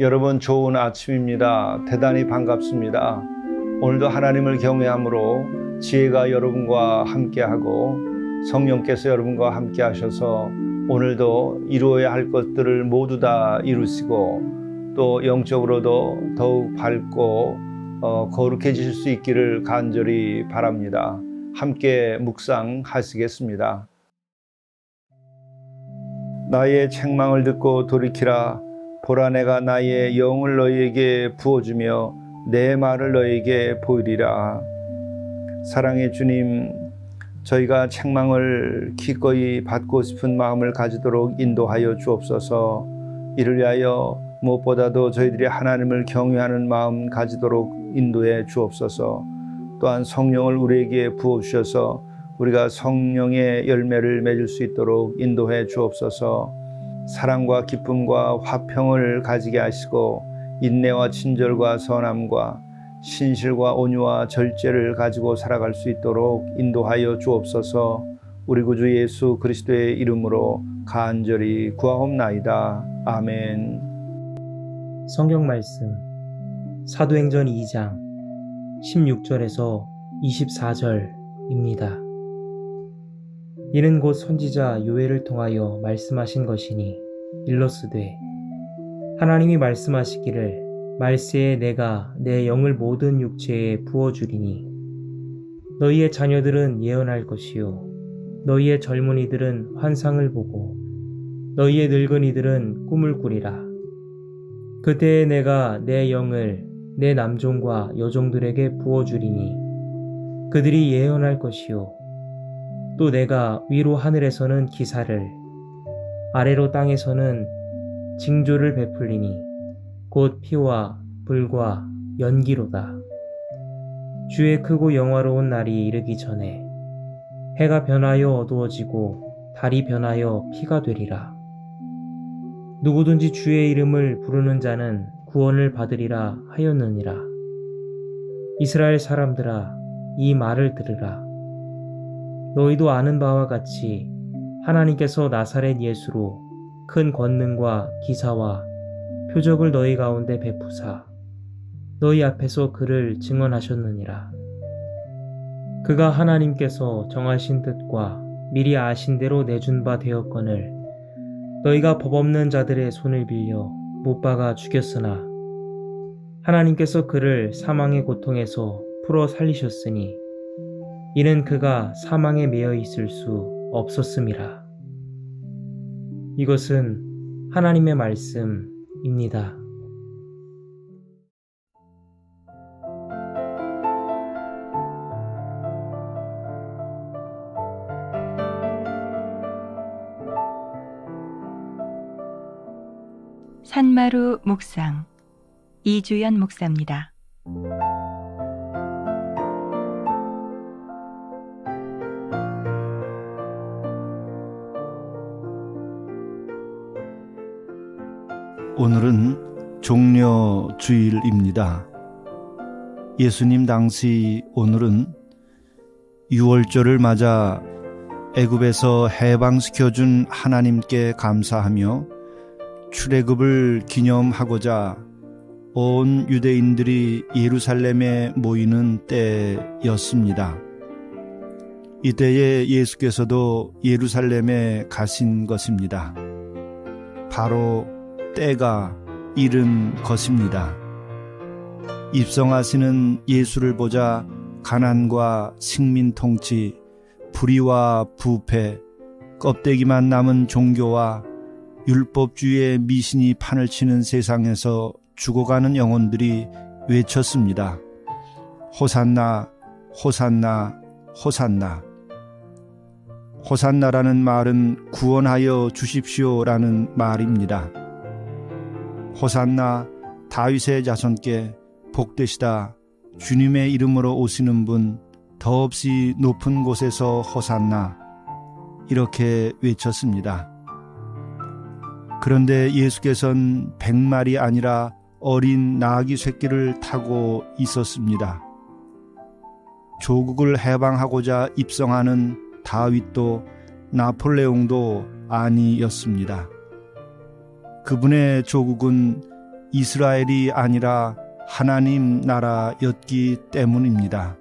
여러분 좋은 아침입니다. 대단히 반갑습니다. 오늘도 하나님을 경외함으로 지혜가 여러분과 함께하고 성령께서 여러분과 함께 하셔서 오늘도 이루어야 할 것들을 모두 다 이루시고 또 영적으로도 더욱 밝고 어, 거룩해지실 수 있기를 간절히 바랍니다. 함께 묵상하시겠습니다. 나의 책망을 듣고 돌이키라 보라 내가 나의 영을 너희에게 부어주며 내 말을 너희에게 보이리라. 사랑의 주님, 저희가 책망을 기꺼이 받고 싶은 마음을 가지도록 인도하여 주옵소서. 이를 위하여 무엇보다도 저희들이 하나님을 경외하는 마음 가지도록 인도해 주옵소서. 또한 성령을 우리에게 부어 주셔서 우리가 성령의 열매를 맺을 수 있도록 인도해 주옵소서. 사랑과 기쁨과 화평을 가지게 하시고 인내와 친절과 선함과 신실과 온유와 절제를 가지고 살아갈 수 있도록 인도하여 주옵소서. 우리 구주 예수 그리스도의 이름으로 간절히 구하옵나이다. 아멘. 성경 말씀 사도행전 2장 16절에서 24절입니다. 이는 곧 선지자 요엘을 통하여 말씀하신 것이니 일러스되 하나님이 말씀하시기를 말세에 내가 내 영을 모든 육체에 부어 주리니 너희의 자녀들은 예언할 것이요 너희의 젊은이들은 환상을 보고 너희의 늙은이들은 꿈을 꾸리라. 그때에 내가 내 영을 내 남종과 여종들에게 부어 주리니 그들이 예언할 것이요 또 내가 위로 하늘에서는 기사를 아래로 땅에서는 징조를 베풀리니 곧 피와 불과 연기로다. 주의 크고 영화로운 날이 이르기 전에 해가 변하여 어두워지고 달이 변하여 피가 되리라. 누구든지 주의 이름을 부르는 자는 구원을 받으리라 하였느니라. 이스라엘 사람들아, 이 말을 들으라. 너희도 아는 바와 같이 하나님께서 나사렛 예수로 큰 권능과 기사와 표적을 너희 가운데 베푸사 너희 앞에서 그를 증언하셨느니라. 그가 하나님께서 정하신 뜻과 미리 아신 대로 내준 바 되었거늘 너희가 법 없는 자들의 손을 빌려 못 박아 죽였으나 하나님께서 그를 사망의 고통에서 풀어 살리셨으니 이는 그가 사망에 매여 있을 수 없었음이라. 이것은 하나님의 말씀입니다. 산마루 묵상 이주연 목사입니다. 오늘은 종려 주일입니다. 예수님 당시 오늘은 6월절을 맞아 애굽에서 해방시켜 준 하나님께 감사하며 출애굽을 기념하고자 온 유대인들이 예루살렘에 모이는 때였습니다. 이때에 예수께서도 예루살렘에 가신 것입니다. 바로 때가 이른 것입니다. 입성하시는 예수를 보자 가난과 식민 통치, 불의와 부패, 껍데기만 남은 종교와 율법주의의 미신이 판을 치는 세상에서 죽어가는 영혼들이 외쳤습니다. 호산나, 호산나, 호산나. 호산나라는 말은 구원하여 주십시오라는 말입니다. 호산나 다윗의 자손께 복되시다 주님의 이름으로 오시는 분 더없이 높은 곳에서 호산나 이렇게 외쳤습니다. 그런데 예수께서는 백말이 아니라 어린 나귀 새끼를 타고 있었습니다. 조국을 해방하고자 입성하는 다윗도 나폴레옹도 아니었습니다. 그분의 조국은 이스라엘이 아니라 하나님 나라였기 때문입니다.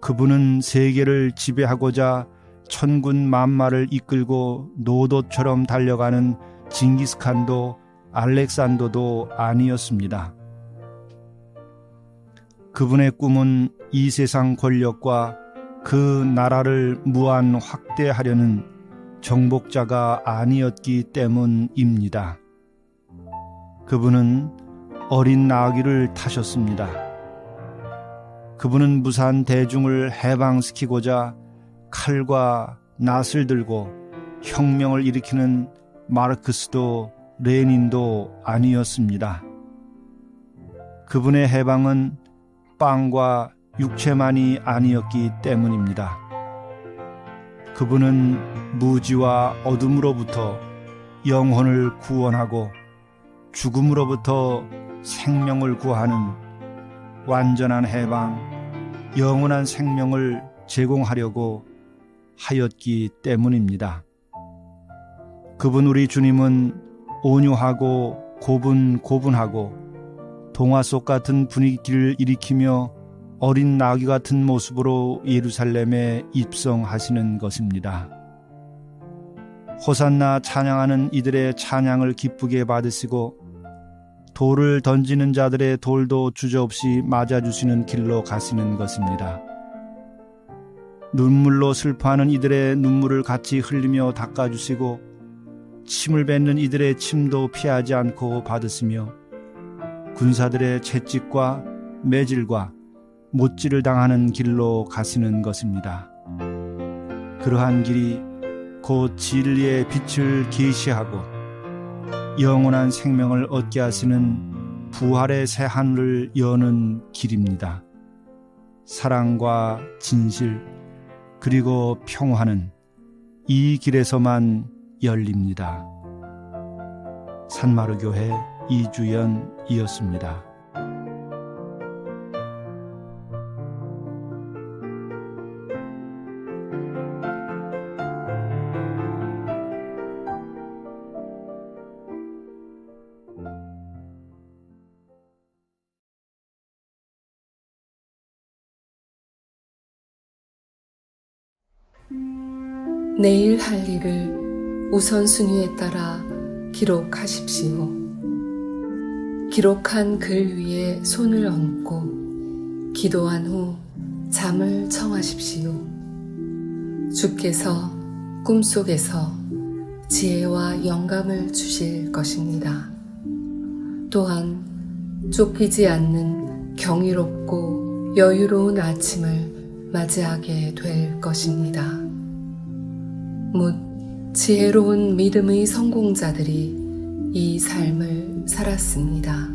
그분은 세계를 지배하고자 천군 만마를 이끌고 노도처럼 달려가는 징기스칸도 알렉산더도 아니었습니다. 그분의 꿈은 이 세상 권력과 그 나라를 무한 확대하려는 정복자가 아니었기 때문입니다. 그분은 어린 나귀를 타셨습니다. 그분은 무산 대중을 해방시키고자 칼과 낫을 들고 혁명을 일으키는 마르크스도 레닌도 아니었습니다. 그분의 해방은 빵과 육체만이 아니었기 때문입니다. 그분은 무지와 어둠으로부터 영혼을 구원하고 죽음으로부터 생명을 구하는 완전한 해방, 영원한 생명을 제공하려고 하였기 때문입니다. 그분 우리 주님은 온유하고 고분고분하고 동화 속 같은 분위기를 일으키며 어린 나귀 같은 모습으로 예루살렘에 입성하시는 것입니다. 호산나 찬양하는 이들의 찬양을 기쁘게 받으시고 돌을 던지는 자들의 돌도 주저없이 맞아주시는 길로 가시는 것입니다. 눈물로 슬퍼하는 이들의 눈물을 같이 흘리며 닦아주시고 침을 뱉는 이들의 침도 피하지 않고 받으시며 군사들의 채찍과 매질과 못질을 당하는 길로 가시는 것입니다. 그러한 길이 곧 진리의 빛을 계시하고 영원한 생명을 얻게 하시는 부활의 새 하늘을 여는 길입니다. 사랑과 진실 그리고 평화는 이 길에서만 열립니다. 산마루 교회 이주연이었습니다. 내일 할 일을 우선순위에 따라 기록하십시오. 기록한 글 위에 손을 얹고 기도한 후 잠을 청하십시오. 주께서 꿈속에서 지혜와 영감을 주실 것입니다. 또한 쫓기지 않는 경이롭고 여유로운 아침을 맞이하게 될 것입니다. 못 지혜로운 믿음의 성공자들이 이 삶을 살았습니다.